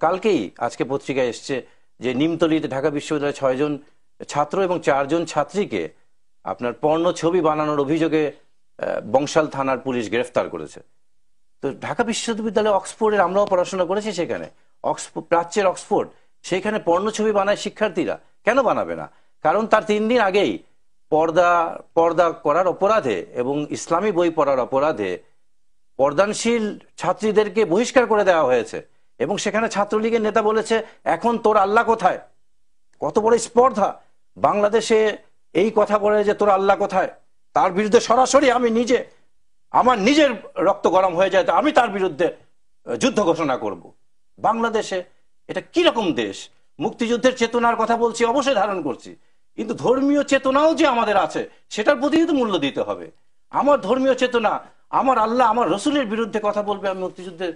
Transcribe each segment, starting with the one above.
কালকেই আজকে পত্রিকায় এসছে যে নিমতলিতে ঢাকা বিশ্ববিদ্যালয়ের ছয়জন ছাত্র এবং চারজন ছাত্রীকে আপনার পর্ণ ছবি বানানোর অভিযোগে বংশাল থানার পুলিশ গ্রেফতার করেছে। তো ঢাকা বিশ্ববিদ্যালয় অক্সফোর্ডের আমরাও পড়াশোনা করেছি সেখানে। অক্সফোর্ড প্রাচ্যের অক্সফোর্ড, সেখানে পর্ণ ছবি বানায় শিক্ষার্থীরা। কেন বানাবে না? কারণ তার তিন দিন আগেই পর্দা পর্দা করার অপরাধে এবং ইসলামী বই পড়ার অপরাধে পর্দানশীল ছাত্রীদেরকে বহিষ্কার করে দেওয়া হয়েছে। এবং সেখানে ছাত্রলীগের নেতা বলেছে, এখন তোর আল্লাহ কোথায়? কত বড় স্পর্ধা। বাংলাদেশে এই কথা বলে যে তোর আল্লাহ কোথায়? তার বিরুদ্ধে সরাসরি আমি নিজে, আমার নিজের রক্ত গরম হয়ে যায়, আমি তার বিরুদ্ধে যুদ্ধ ঘোষণা করব। বাংলাদেশে এটা কি রকম দেশ? মুক্তিযুদ্ধের চেতনার কথা বলছি, অবশ্যই ধারণ করছি। কিন্তু ধর্মীয় চেতনাও যে আমাদের আছে, সেটার প্রতি কিন্তু মূল্য দিতে হবে। আমার ধর্মীয় চেতনা, আমার আল্লাহ, আমার রসুলের বিরুদ্ধে কথা বলবে আমি মুক্তিযুদ্ধের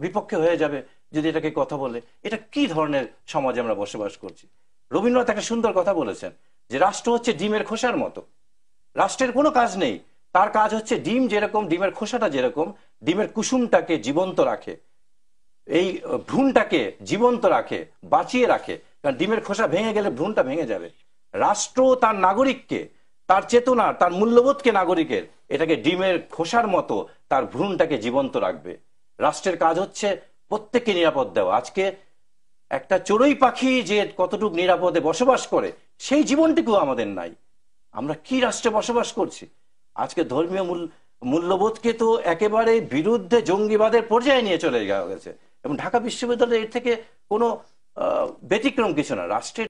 বিপক্ষে হয়ে যাবে যদি এটাকে কথা বলে। এটা কি ধরনের সমাজে আমরা বসবাস করছি? রবীন্দ্রনাথ একটা সুন্দর কথা বলেছেন যে রাষ্ট্র হচ্ছে ডিমের খোসার মতো। রাষ্ট্রের কোনো কাজ নেই। তার কাজ হচ্ছে ডিম যেরকম, ডিমের খোসাটা যেরকম, ডিমের কুসুমটাকে জীবন্ত রাখে। এই ভ্রূণটাকে জীবন্ত রাখে, বাঁচিয়ে রাখে। কারণ ডিমের খোসা ভেঙে গেলে ভ্রূণটা ভেঙে যাবে। রাষ্ট্র তার নাগরিককে, তার চেতনা, তার মূল্যবোধকে নাগরিকের, এটাকে ডিমের খোসার মতো তার ভ্রূণটাকে জীবন্ত রাখবে। রাষ্ট্রের কাজ হচ্ছে প্রত্যেককে নিরাপদ দেওয়া। আজকে একটা চড়ুই পাখি যে কতটুকু নিরাপদে বসবাস করে, সেই জীবনটুকু আমাদের নাই। আমরা কি রাষ্ট্রে বসবাস করছি? আজকে ধর্মীয় মূল, মূল্যবোধকে তো একেবারে বিরুদ্ধে জঙ্গিবাদের পর্যায়ে নিয়ে চলে যাওয়া গেছে। এবং ঢাকা বিশ্ববিদ্যালয় এর থেকে কোনো ব্যতিক্রম কিছু না। রাষ্ট্রের